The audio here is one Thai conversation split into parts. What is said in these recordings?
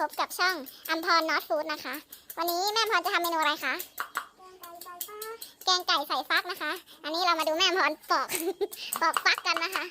พบกับช่องอัมพรนอตฟู้ดนะคะ วันนี้แม่อมพรจะทำเมนูอะไรคะแกงไก่ใส่ฟักนะคะ อันนี้เรามาดูแม่อมพรปอก ปอกฟักกันนะคะ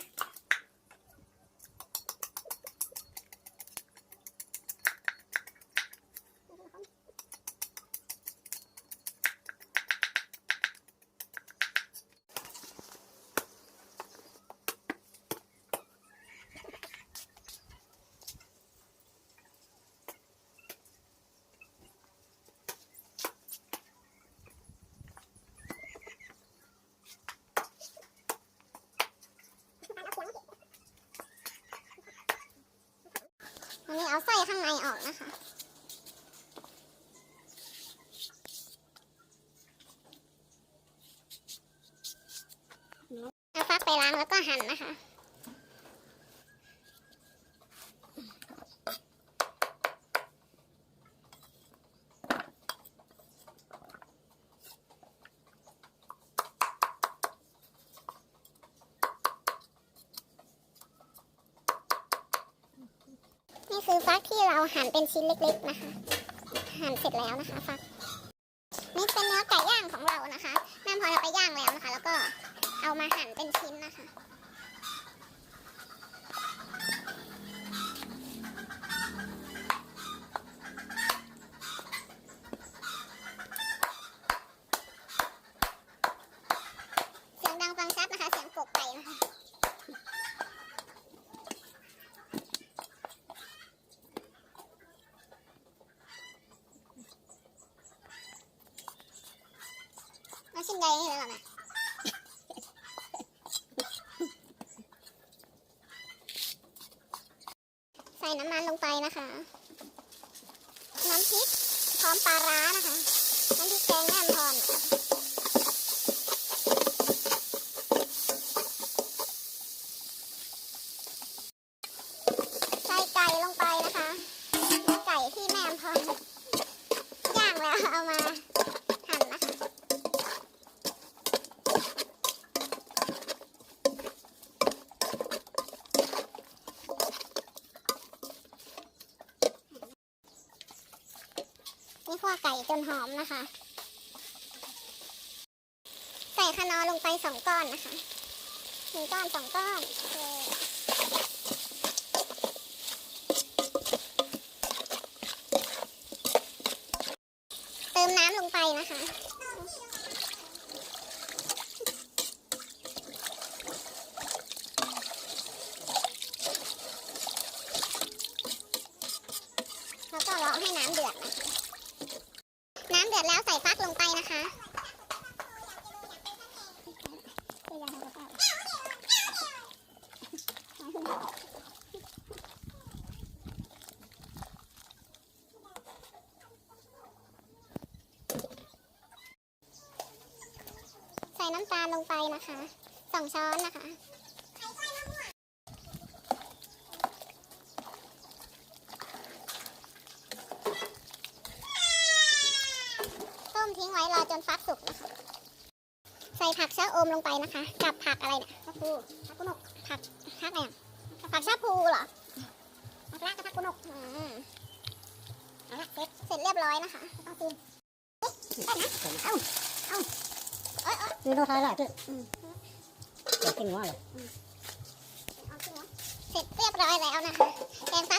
อันนี้เอาไส้ข้างในออกนะคะ เอาฟักไปล้างแล้วก็หั่นนะคะ ฟักที่เราหั่นเป็นชิ้นเล็กๆนะคะ หั่นเสร็จแล้วนะคะฟักนี่เป็นเนื้อไก่ย่างของเรานะคะแม่พอเราไปย่างแล้วนะคะ แล้วก็เอามาหั่นเป็นชิ้นนะคะ เสียงดังฟังชัดนะคะ เสียงกบไก่นะคะ มาชิมได้ยังไงล่ะแม่ใส่น้ำมันลงไปนะคะ น้ำพริกพร้อมปลาร้านะคะ น้ำพริกแกงแม่พรใส่ไก่ลงไปนะคะ ไก่ที่แม่พรย่างแล้วเอามาหั่นนะคะ นี่คั่วไก่จนหอมนะคะ ใส่คานอลงไปสองก้อนนะคะหนึ่งก้อนสองก้อนเติมน้ำลงไปนะคะ แล้วก็รอให้น้ำเดือดนะคะ น้ำเดือดแล้วใส่ฟักลงไปนะคะใส่น้ำตาลลงไปนะคะสองช้อนนะคะ ทิ้งไว้รอจนฟักสุกนะคะ ใส่ผักชะอมลงไปนะคะ กับผักอะไรเนี่ยชะพูผักกุนกผักผักอะไรอะผักชะพูเหรอผักรากกับผักกุนกอืมเอาละเสร็จเสร็จเรียบร้อยนะคะต้องกินได้นะเอ้าเอ้าเอ้ยเอ้ยนี่เราทายละเจ้เดี๋ยวกินหัวเลยเอาสิวะเสร็จเรียบร้อยแล้วนะคะแกงฟัก